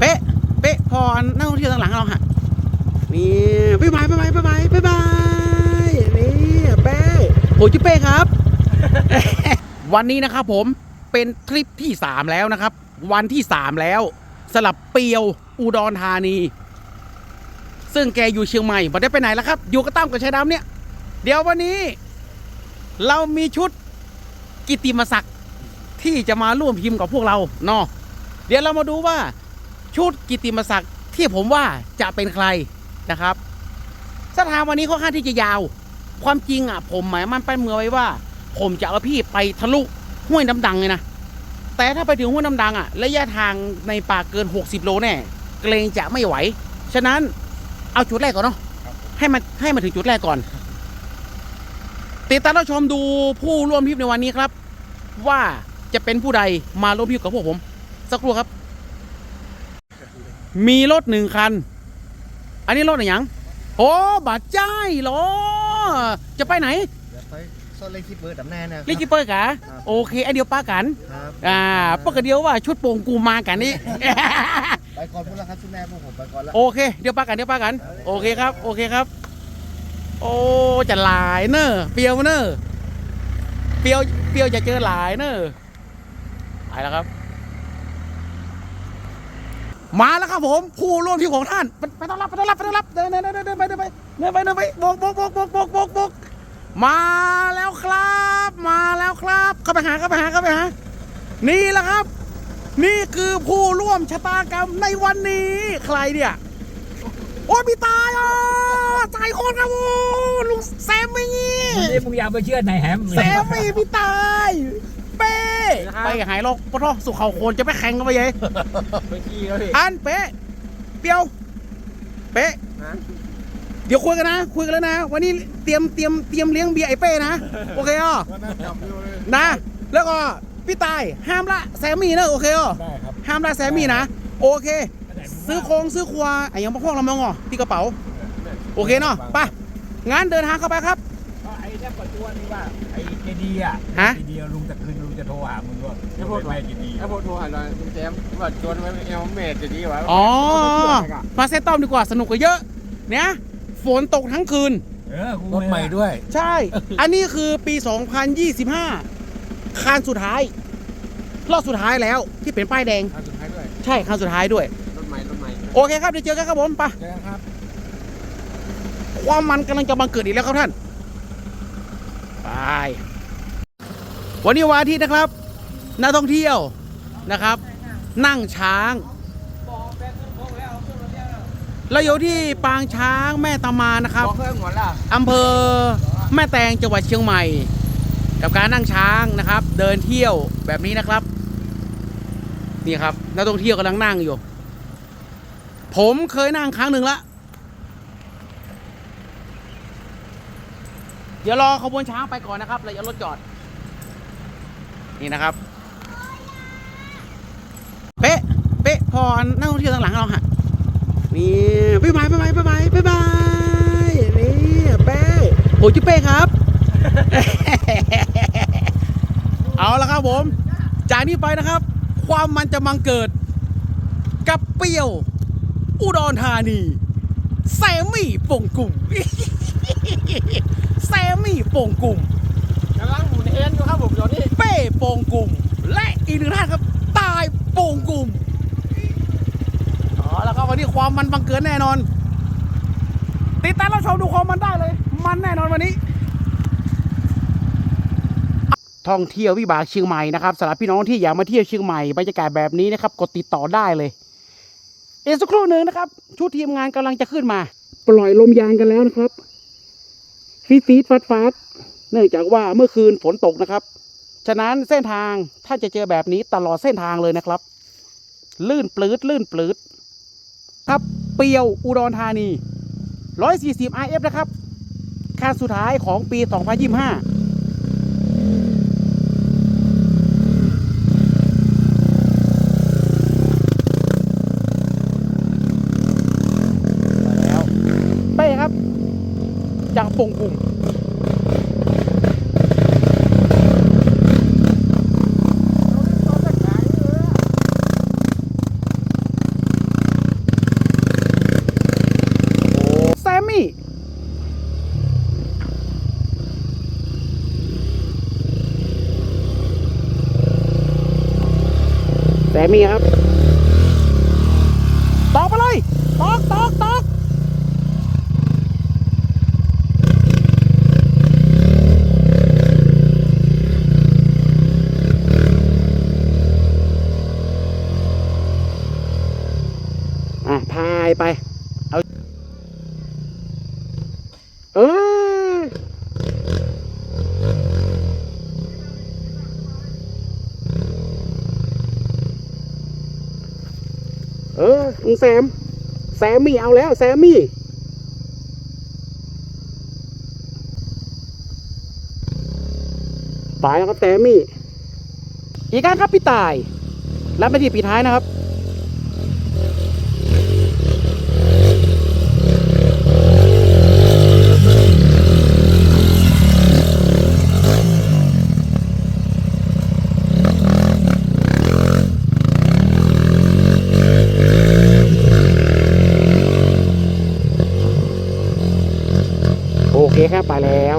เป๊ะ เป๊ะ พอนักท่องเที่ยวทางหลังเราฮะนี่บ๊ายบายบ๊ายบายบ๊ายบายบ๊ายบายนี่เป้ผมชื่อเป้ครับ วันนี้นะครับผมเป็นทริปที่ 3 แล้วนะครับ วันที่ 3 แล้วสลับเปียวอุดรธานี ซึ่งแกอยู่เชียงใหม่ไม่ได้ไปไหนแล้วครับ อยู่กับตั้มกับชายดำเนี่ย เดี๋ยววันนี้ เรามีชุดกิตติมศักดิ์ที่จะมาร่วมพิมพ์กับพวกเราเนาะเดี๋ยวเรามาดูว่า ชุดกิติมศักดิ์ที่ผมว่าจะเป็นใครนะครับสถานวันนี้ค่อนข้างที่จะยาว ความจริงอะ ผมหมายมันไปเมือไว้ว่า ผมจะเอาพี่ไปทะลุห้วยน้ำดังเลยนะแต่ถ้าไปถึงห้วยน้ำดังอะระยะทางในป่าเกิน 60 โลแน่เกรงจะไม่ไหว ฉะนั้นเอาจุดแรกก่อนเนาะให้มันให้มาถึงจุดแรกก่อน ติดตามรับชมดูผู้ร่วมทริปในวันนี้ครับ ว่าจะเป็นผู้ใดมาร่วมทริปกับพวกผม สักครู่ครับ มีรถหนึ่งคัน อันนี้รถอะไรหยังโอ้บาดใจายเหรอ จะไปไหนเดี๋ยวไปซ่อนเล่นคลิปเบอร์ดำแน่นะลิกิเปอร์กะโอเคไอนเดียวป้ากันครับอ่าปกติเดียวว่าชุดโป่งกูมากันนี่ไปก่อนพูดแล้วครับชุดแม่พวกผมไปก่อนแล้วโอเคเดี๋ยวป้ากันเดี๋ยวป้ากัน โอเคครับ โอเคครับ โอ้จะหลายเนอะเปรียวเนอะเปรียวเปรียวจะเจอหลายเนอะไปแล้วครับ มาแล้วครับผม ผู้ร่วมทีมของท่าน ไปต้อนรับไปต้อนรับไปต้อนรับเดินเดินเดินเดินไปเดินไปเดินไปเดินไปโบกโบกโบกโบกโบกบกบกมาแล้วครับ มาแล้วครับเข้าไปหาเข้าไปหาเข้าไปหา นี่แหละครับ นี่คือผู้ร่วมชะตากรรมในวันนี้ใครเนี่ยโอ้ยพี่ตายอะใจโคตรครับโอ้ลุงแซมมี่นี่มึงอย่าไปเชื่อนายแฮมแซมมี่พี่ตาย เป้ไปหายโรคปะท้อสุขเขาโคนจะไปแข่งกันไปยัยไปขี้แล้วพี่อันเป๊ะเปียว เป๊ะเดี๋ยวคุยกันนะ คุยกันแล้วนะ วันนี้เตรียมเตรียมเตรียมเลี้ยงเบียร์ไอ้เป้นะ โอเคอะวันนั้นจับอยู่เลยนะ แล้วก็พี่ตายห้ามละแซมมี่นะโอเคอะได้ครับห้ามละแซมมี่นะ โอเค ซื้อโครงซื้อครัวไอ้ยังพวกเรามองอะที่กระเป๋า โอเคเนาะไปงั้นเดินทางเข้าไปครับก็ไอ้เนี่ย ปัจจุบันนี้ว่าไอ้เจดีอะฮะ เจดีลุงจะคืนลุงจะโทรหามึงว่าจะไปเจดีถ้าพอโทรหาเราคุณแจมว่าชวนไว้เอลเมดจะดีวะอ๋อ มาเซตต้อมดีกว่าสนุกกว่าเยอะ เนี่ยฝนตกทั้งคืน เออกูรถใหม่ด้วย ใช่ อันนี้คือปี 2025คันสุดท้าย รอบสุดท้ายแล้วที่เป็นป้ายแดงครั้งสุดท้ายด้วยใช่คันสุดท้ายด้วย รถใหม่รถใหม่โอเคครับ เดี๋ยวเจอกันครับผมไป เจอครับ ความมันกำลังจะบังเกิดอีกแล้วครับท่าน ไปวันนี้วันอาทิตย์นะครับนักท่องเที่ยวนะครับ นั่งช้างเราอยู่ที่ปางช้างแม่ตามานะครับอกเพื่อนหมดละอำเภอแม่แตงจังหวัดเชียงใหม่ กับการนั่งช้างนะครับ เดินเที่ยวแบบนี้นะครับ นี่ครับนักท่องเที่ยวกำลังนั่งอยู่ ผมเคยนั่งครั้งหนึ่งละ เดี๋ยวรอขบวนช้างไปก่อนนะครับเลยเอารถจอด นี่นะครับ เป๊ะ เป๊ะ พอนักท่องเที่ยวทางหลังเราฮะนี่บ๊ายบายบ๊ายบายบ๊ายบายบ๊ายบายนี่เป้ผมชื่อเป้ครับ เอาละครับผม จากนี้ไปนะครับ ความมันจะมังเกิด กับเปรี้ยว อุดรธานีแซมมี่ปงกุ่ม แซมมี่ปงกลุ่มกำลังหมุนเฮนอยู่ครับผมตอนนี้เป้โปงกลุ่ม และอีกหนึ่งท่านครับตายโปงกลุ่มอ๋อแล้วก็วันนี้ความมันบังเกิดแน่นอน ติดตามรับชมดูความมันได้เลย มันแน่นอนวันนี้ ท่องเที่ยววิบากเชียงใหม่นะครับสำหรับพี่น้องที่อยากมาเที่ยวเชียงใหม่บรรยากาศแบบนี้นะครับกดติดต่อได้เลยเอีกสักครู่หนึ่งนะครับชุดทีมงานกำลังจะขึ้นมา ปล่อยลมยางกันแล้วนะครับ ฟีดฟีดฟัดฟัดเนื่องจากว่าเมื่อคืนฝนตกนะครับ ฉะนั้นเส้นทางถ้าจะเจอแบบนี้ตลอดเส้นทางเลยนะครับ ลื่นปลื้ดลื่นปลื้ดครับเปียวอุดรธานี 140 RF นะครับคันสุดท้ายของปี 2025 ดังปุงปุงแซมมี่แซมมี่ครับ ของแซม แซมมี่เอาแล้วแซมมี่ตายแล้วครับแซมมี่ อีกการครับพี่ตายและไปที่ปีท้ายนะครับ ไปแล้ว